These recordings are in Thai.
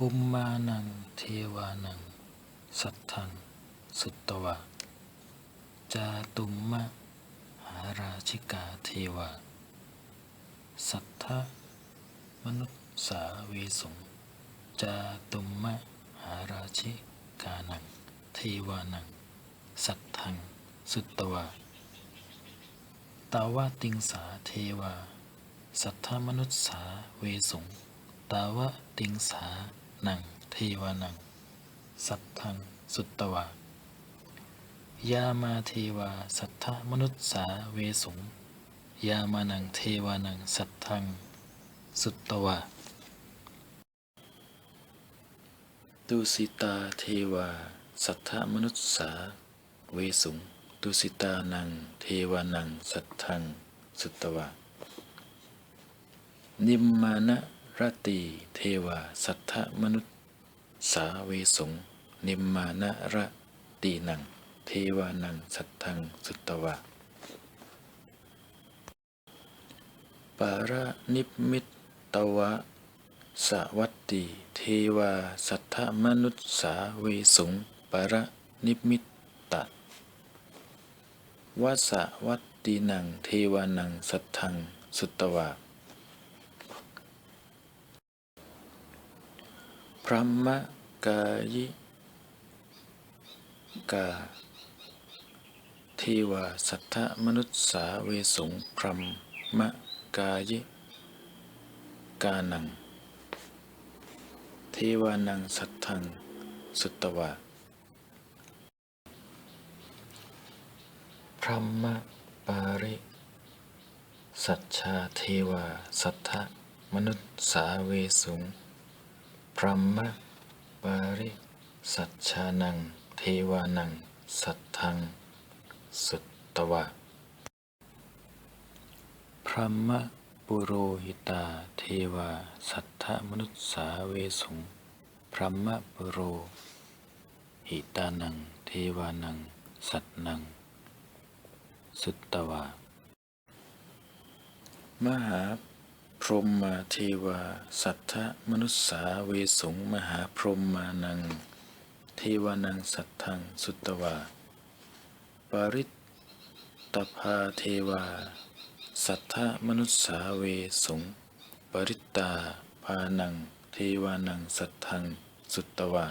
กุมมานังเทวานัง สัทธัง สุตตวะ จาตุมมะหาราชิกาเทวา สัทธะมนุษย์สาเวสุงจาตุมมะหาราชิกานัง เทวานัง สัทธัง สุตตวะตาวะติงสาเทวา สัทธมนุษสาเวสุงตาวะติงสา นังเทวานัง สัทธัง สุตตวะยามาเทวา สัทธมนุษสาเวสุง ยามานังเทวานัง สัทธัง สุตตวะตุสิตาเทวา สัทธมนุษสาเวสุงตุสิตานัง เทวานัง สัทธัง สุตตวะนิมมานะ รติเทวาสัทธมนุษสาเวสงนิมมานะรตินัง เทวานังสัทธังสุตตวะ ปาระนิมิตตวะสวัตติเทวาสัทธมนุษสาเวสงปาระนิมิตตะวะสวัตตินังเทวานังสัทธังสุตตวะ พระมกายิกาเทวาสัทธมนุษสาเวสุงพรหมกายิกานัง เทวานังสัทธัง สุตตวะพระมปาริ สัจชาเทวาสัทธมนุษสาเวสุง พรหมปาริสัจชานัง เทวานัง สัทธัง สุตตวะ พระมปุโรหิตา เทวา สัทธมนุษสาเวสุงพระมปุโรหิตานัง เทวานัง สัตนัง สุตตวะ มหา รหมาเทวา สัทธมนุษสาเวสุง มหาพรหมานัง เทวานังสัทธัง สุตตวะปาริตตภาเทวา สัทธมนุษสาเวสุง ปริตตาภานัง เทวานังสัทธัง สุตตวะ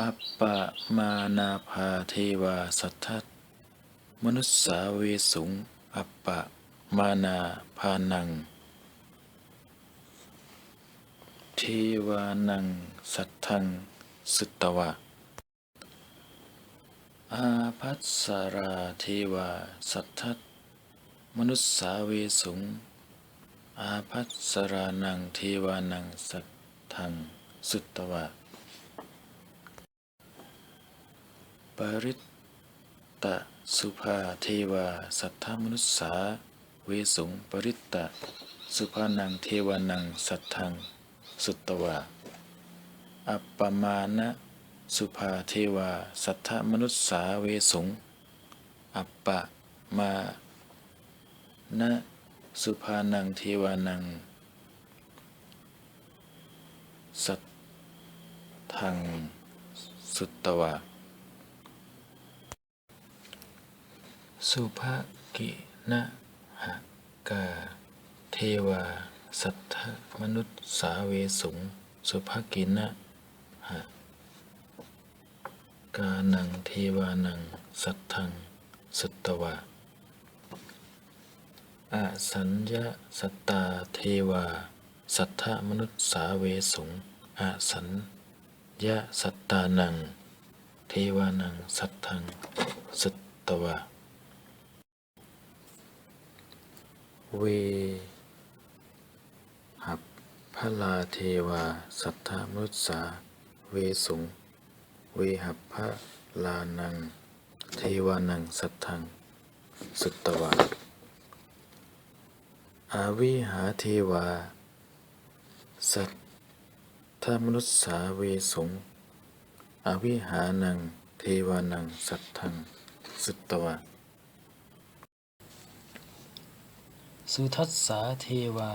อัปปะมานาภาเทวาสัทธมนุษสาเวสุง อัปปะมานาภานังเทวานัง สัทธัง สุตตวะ อาพัสสราเทวา สัทธมนุษสาเวสุง อาพัสสรานังเทวานัง สัทธัง สุตตวะ ปริต ตะ สุภาเทวา สัทธมนุษสา เวสุงปริตตะ สุภานังเทวานัง สัทธัง สุตตวะ อัปปมานะสุภาเทวา สัทธมนุษสา เวสุง อัปปะมานะสุภานังเทวานัง สัทธัง สุตตวะ สุภกินะหกา เทวา สัทธมนุษสาเวสุง สุภกินะหกานังเทวานัง สัทธัง สุตตวะอสัญญาสตตาเทวา สัทธมนุษสาเวสุงอสัญญาสตตานัง เทวานัง สัทธัง สุตตวะ เวหับพลาเทวา สัทธมนุษสา เวสุง เวหับพลานัง เทวานังสัทธัง สุตตวะอาวิหาเทวา สัทธมนุษสา เวสุง อวิหานัง เทวานังสัทธัง สุตตวะ สุทัสสาเทวา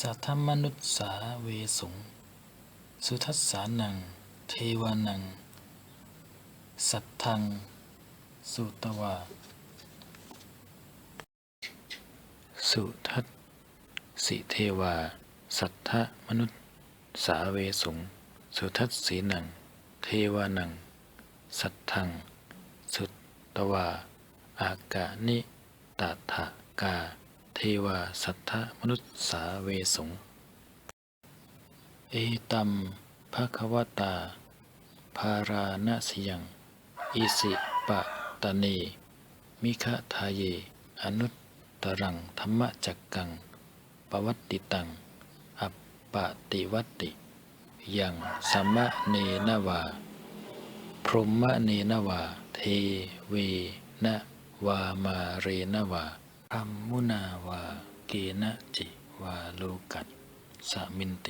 สัทธมนุษสาเวสุงสุทัสสานัง เทวานัง สัทธัง สุตวา สุทัสสิเทวา สัทธมนุษสาเวสุงสุทัสสีนัง เทวานัง สัทธัง สุตวา อากานิ ตถากา เทวาสัทธมนุษสาเวสง เอตัมภะคะวตา ภาราณสยัง อิสิปะตะเน มิคะทาเย อนุตตรังธรรมจักกัง ปวัตติตัง อัปปติวัติยังสัมมะเนนวา พรหมเนนวา เทเวนะ วามาเรนวาธรรมมุนาวา เกนะจิ วาโลกัสสมินติ